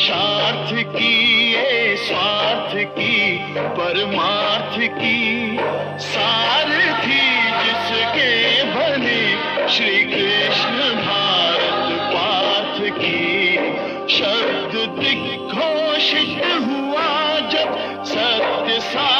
पुरुषार्थ की ये स्वार्थ की, परमार्थ की। सारथी जिसके बने श्री कृष्ण भारत पार्थ की। शब्द दिग्घोषित हुआ जब सत्य सार्थक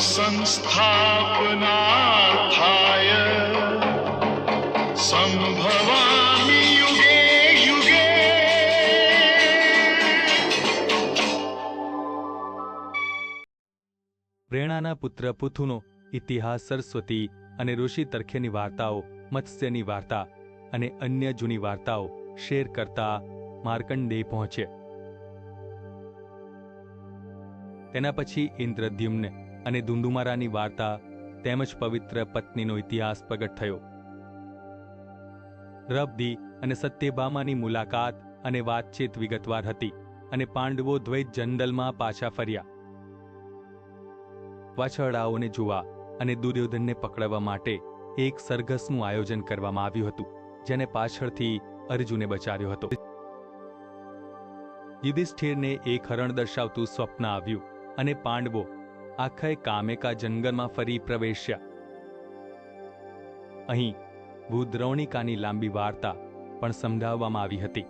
धर्म संस्थापनार्थाय संभवामि युगे युगे પ્રેરણાના પુત્ર પુથુનો ઇતિહાસ સરસ્વતી અને ઋષિ તરખેની વાર્તાઓ મત્સ્યની વાર્તા અને અન્ય જૂની વાર્તાઓ શેર કરતા માર્કંડેય પહોંચે તેના પછી ઇન્દ્રદ્યુમ્ન અને ધુંધુમારાની વાર્તા તેમજ પવિત્ર પત્નીનો ઇતિહાસ પ્રગટ થયો. રબદી અને સત્યભામાની મુલાકાત અને વાતચીત વિગતવાર હતી અને પાંડવો દ્વૈત જંગલમાં પાછા ફર્યા. વાછરડાઓને જોવા અને દુર્યોધનને પકડવા માટે એક સરઘસનું આયોજન કરવામાં આવ્યું હતું, જેને પાછળથી અર્જુને બચાવ્યો હતો. યુધિષ્ઠિરને એક હરણ દર્શાવતું સ્વપ્ન આવ્યું અને પાંડવો આખા કામેકા જંગલમાં ફરી પ્રવેશ્યા. અહીં ભૂદ્રૌણિકાની લાંબી વાર્તા પણ સમજાવવામાં આવી હતી.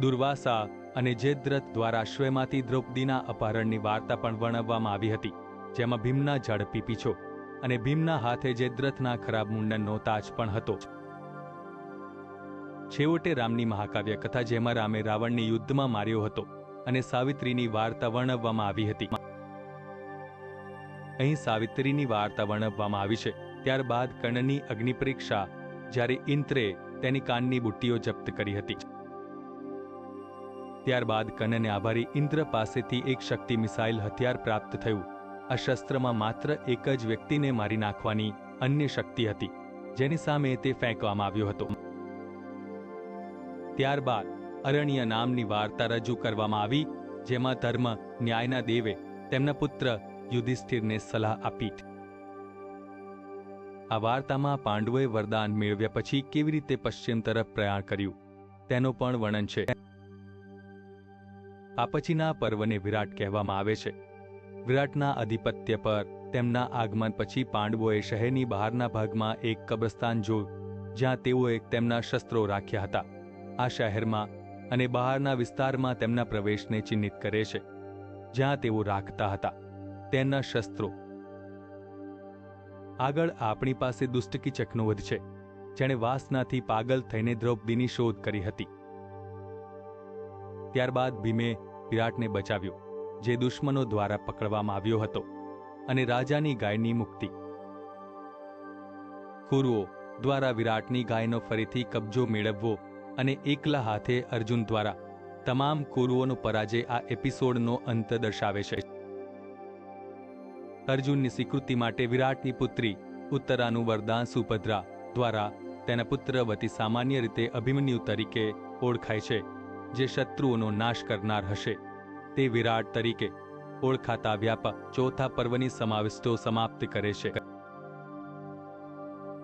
દુર્વાસા અને જેદ્રથ દ્વારા અશ્વમાંથી દ્રૌપદીના અપહરણની વાર્તા પણ વર્ણવવામાં આવી હતી, જેમાં ભીમના ઝડપી પીછો અને ભીમના હાથે જેદ્રથના ખરાબ મુંડનનો તાજ પણ હતો. છેવટે રામની મહાકાવ્ય કથા જેમાં રામે રાવણને યુદ્ધમાં માર્યો હતો. અને સાવિત્રીની વાર્તા વર્ણવવામાં આવી હતી. અહીં સાવિત્રીની વાર્તા વર્ણવવામાં આવી છે. ત્યારબાદ કર્ણની અગ્નિ પરીક્ષા જ્યારે ઇન્દ્રે તેની કાનની બુટ્ટીઓ જપ્ત કરી હતી. ત્યારબાદ કર્ણને આભારી ઇન્દ્ર પાસેથી એક શક્તિ મિસાઇલ હથિયાર પ્રાપ્ત થયું. આ શસ્ત્રમાં માત્ર એક જ વ્યક્તિને મારી નાખવાની અન્ય શક્તિ હતી, જેની સામે તે ફેંકવામાં આવ્યો હતો. ત્યારબાદ અરણ્ય નામની વાર્તા રજૂ કરવામાં આવી, જેમાં ધર્મ, ન્યાયના દેવે તેમના પુત્ર યુધિષ્ઠિરને સલાહ આપી. આ વાર્તામાં પાંડવોએ વરદાન મેળવ્યા પછી કેવી રીતે પશ્ચિમ તરફ પ્રયાણ કર્યું, તેનું પણ વર્ણન છે. આ પછીના પર્વને વિરાટ કહેવામાં આવે છે. વિરાટના આધિપત્ય પર તેમના આગમન પછી પાંડવોએ શહેરની બહારના ભાગમાં એક કબ્રસ્તાન જોયું, જ્યાં તેઓએ તેમના શસ્ત્રો રાખ્યા હતા. આ શહેરમાં અને બહારના વિસ્તારમાં તેમના પ્રવેશને ચિહ્નિત કરે છે, જ્યાં તેઓ રાખતા હતા. તેમના શસ્ત્રો. આગળ આપણી પાસે દુષ્ટકીચકનો વધ છે, જેણે વાસનાથી પાગલ થઈને દ્રૌપદીની શોધ કરી હતી. ત્યારબાદ ભીમે વિરાટને બચાવ્યો, જે દુશ્મનો દ્વારા પકડવામાં આવ્યો હતો, અને રાજાની ગાયની મુક્તિ. કુરુઓ દ્વારા વિરાટની ગાયનો ફરીથી કબજો મેળવવો અને એકલા હાથે અર્જુન દ્વારા તમામ કુરુઓનો પરાજય આ એપિસોડનો અંત દર્શાવે છે. અર્જુનની સ્વીકૃતિ માટે વિરાટની પુત્રી ઉત્તરાનું વરદાન સુભદ્રા દ્વારા તેના પુત્ર વતી સામાન્ય રીતે અભિમન્યુ તરીકે ઓળખાય છે, જે શત્રુઓનો નાશ કરનાર હશે. તે વિરાટ તરીકે ઓળખાતા વ્યાપક ચોથા પર્વની સમાવિષ્ટો સમાપ્ત કરે છે.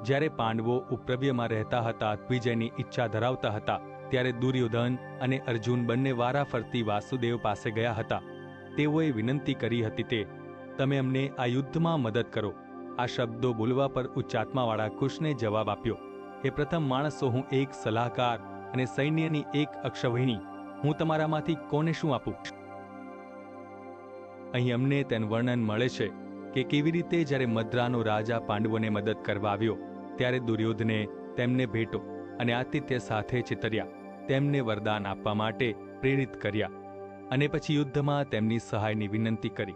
જ્યારે પાંડવો ઉપરવ્યમાં રહેતા હતા વિજયની ઈચ્છા ધરાવતા હતા, ત્યારે દુર્યોધન અને અર્જુન બંને વારાફરતી વાસુદેવ પાસે ગયા હતા. તેઓએ વિનંતી કરી હતી તે, તમે અમને આ યુદ્ધમાં મદદ કરો. આ શબ્દો બોલવા પર ઉચ્ચાત્માવાળા કુશને જવાબ આપ્યો, હે પ્રથમ માણસો, હું એક સલાહકાર અને સૈન્યની એક અક્ષવહિણી. હું તમારામાંથી કોને શું આપું? અહીં અમને તેનું વર્ણન મળે છે કે કેવી રીતે જ્યારે મદ્રાનો રાજા પાંડવોને મદદ કરવા આવ્યો ત્યારે દુર્યોધને તેમને ભેટો અને આતિથ્ય સાથે ચિતર્યા. તેમને વરદાન આપવા માટે પ્રેરિત કર્યા અને પછી યુદ્ધમાં તેમની સહાયની વિનંતી કરી.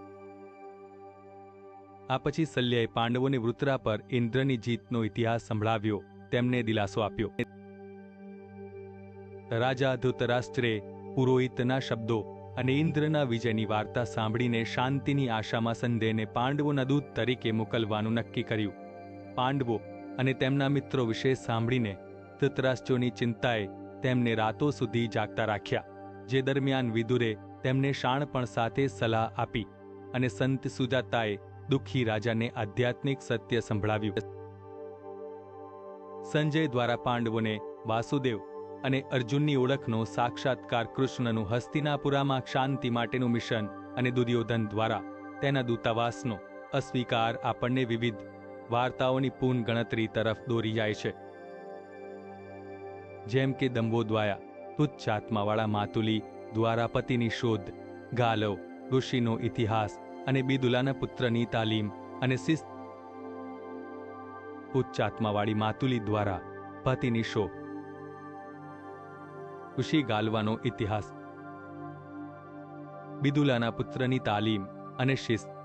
આ પછી શલ્યએ પાંડવોને વૃત્રા પર ઇન્દ્રની જીતનો ઇતિહાસ સંભળાવ્યો. તેમને દિલાસો આપ્યો. રાજા ધૃતરાષ્ટ્રે પુરોહિતના શબ્દો અને ઇન્દ્રના વિજયની વાર્તા સાંભળીને શાંતિની આશામાં સંદેહને પાંડવોના દૂત તરીકે મોકલવાનું નક્કી કર્યું. પાંડવો અને તેમના મિત્રો વિશે સાંભળીને ધૃતરાષ્ટ્રોની ચિંતાએ તેમને રાતો સુધી જાગતા રાખ્યા, જે દરમિયાન વિદુરે તેમને શાણપણ સાથે સલાહ આપી અને સંત સુજાતાએ દુઃખી રાજાને આધ્યાત્મિક સત્ય સંભળાવ્યું. સંજય દ્વારા પાંડવોને વાસુદેવ અને અર્જુનની ઓળખનો સાક્ષાત્કાર કૃષ્ણનું હસ્તિનાપુરામાં શાંતિ માટેનું મિશન અને દુર્યોધન દ્વારા તેના દૂતાવાસનો અસ્વીકાર આપણને વિવિધ વાર્તાઓની પૂર્ણ ગણતરી તરફ દોરી જાય છે. જેમ કે દંબોદ્વાયા તુચ્છ આત્માવાળા માતુલી દ્વારા પતિની શોધ, ગાલવ, ઋષિનો ઇતિહાસ અને બિદુલાના પુત્રની તાલીમ અને શિસ્ત. ઉચ્ચ આત્માવાળી માતુલી દ્વારા પતિની શોધ. ઋષિ ગાલવાનો ઇતિહાસ. બિદુલાના પુત્રની તાલીમ અને શિસ્ત.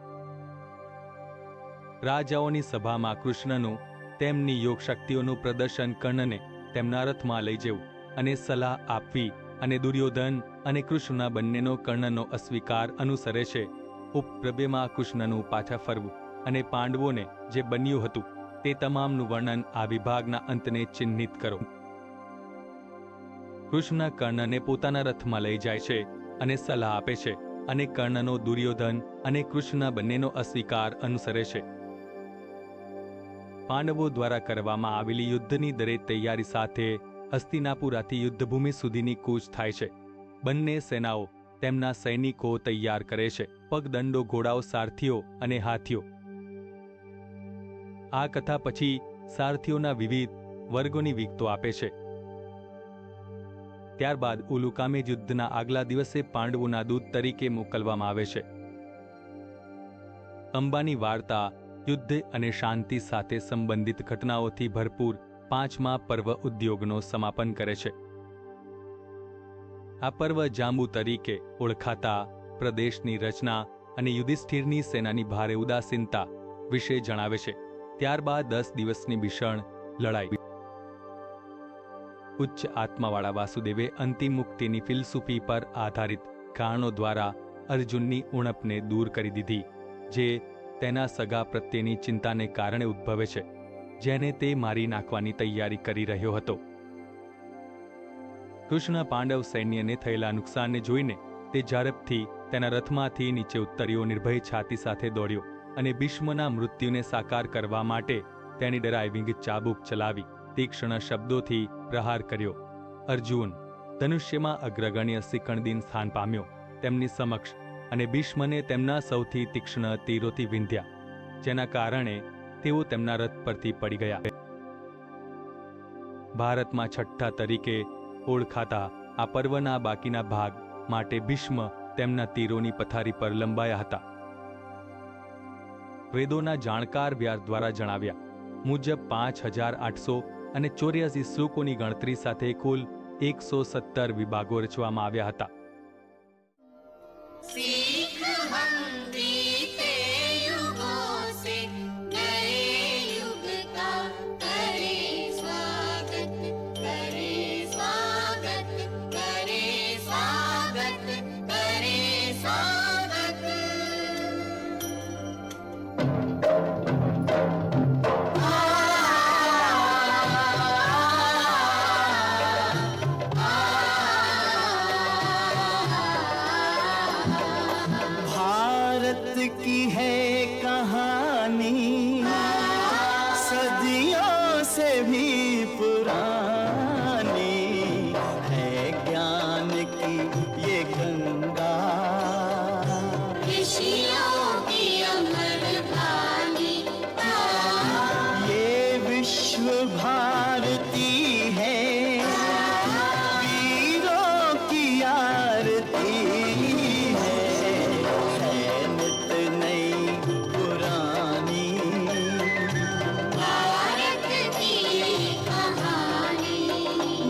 રાજાઓની સભામાં કૃષ્ણનું, તેમની યોગ શક્તિઓનું પ્રદર્શન કર્ણને તેમના રથમાં લઈ જવું અને સલાહ આપવી અને દુર્યોધન અને કૃષ્ણના બંનેનો કર્ણનો અસ્વીકાર અનુસરે છે. ઉપપ્રભેમાં કૃષ્ણનું પાછા ફરવું અને પાંડવોને જે બન્યું હતું તે તમામનું વર્ણન આ વિભાગના અંતને ચિહ્નિત કરો. કૃષ્ણ કર્ણને પોતાના રથમાં લઈ જાય છે અને સલાહ આપે છે અને કર્ણનો દુર્યોધન અને કૃષ્ણ બંનેનો અસ્વીકાર અનુસરે છે. પાંડવો દ્વારા કરવામાં આવેલી યુદ્ધની દરેક તૈયારી સાથે હસ્તિનાપુરાથી યુદ્ધભૂમિ સુધીની કૂચ થાય છે. બંને સેનાઓ તેમના સૈનિકો તૈયાર કરે છે. પગદંડો, ઘોડાઓ, સારથીઓ અને હાથીઓ. આ કથા પછી સારથીઓના વિવિધ વર્ગોની વિગતો આપે છે. ત્યારબાદ ઉલુકામે યુદ્ધના આગલા દિવસે પાંડવોના દૂત તરીકે મોકલવામાં આવે છે. અંબાની વાર્તા યુદ્ધ અને શાંતિ સાથે સંબંધિત ઘટનાઓથી ભરપૂર પાંચમા પર્વ ઉદ્યોગનો સમાપન કરે છે. આ પર્વ જાંબુ તરીકે ઓળખાતા પ્રદેશની રચના અને યુધિષ્ઠિરની સેનાની ભારે ઉદાસીનતા વિશે જણાવે છે. ત્યારબાદ દસ દિવસની ભીષણ લડાઈ. ઉચ્ચ આત્માવાળા વાસુદેવે અંતિમ મુક્તિની ફિલસૂફી પર આધારિત કારણો દ્વારા અર્જુનની ઉણપને દૂર કરી દીધી, જે તેના સગા પ્રત્યેની ચિંતાને કારણે ઉદ્ભવે છે, જેને તે મારી નાખવાની તૈયારી કરી રહ્યો હતો. કૃષ્ણ પાંડવ સૈન્યને થયેલા નુકસાનને જોઈને તે ઝડપથી તેના રથમાંથી નીચે ઉતર્યો, નિર્ભય છાતી સાથે દોડ્યો અને ભીષ્મના મૃત્યુને સાકાર કરવા માટે તેની ડરાઇવિંગ ચાબુક ચલાવી તીક્ષ્ણ શબ્દોથી પ્રહાર કર્યો. અર્જુન, ધનુષ્યમાં અગ્રગણ્ય શિખંડીન સ્થાન પામ્યો, તેમની સમક્ષ અને ભીષ્મને તેમના સૌથી તીક્ષ્ણ તીરોથી વિંધ્યા, જેના કારણે તેઓ તેમના રથ પરથી પડી ગયા. ભારતમાં છઠ્ઠા તરીકે ઓળખાતા આ પર્વના બાકીના ભાગ માટે ભીષ્મ તેમના તીરોની પથારી પર લંબાયા હતા. વેદોના જાણકાર વ્યાસ દ્વારા જણાવ્યા મુજબ પાંચ હજાર આઠસો અને ચોર્યાસી શ્લોકોની ગણતરી સાથે કુલ એકસો સત્તર વિભાગો રચવામાં આવ્યા હતા. શ્રી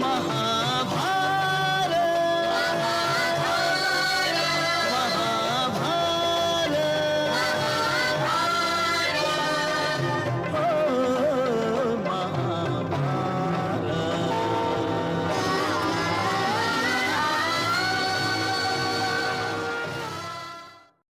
Mama.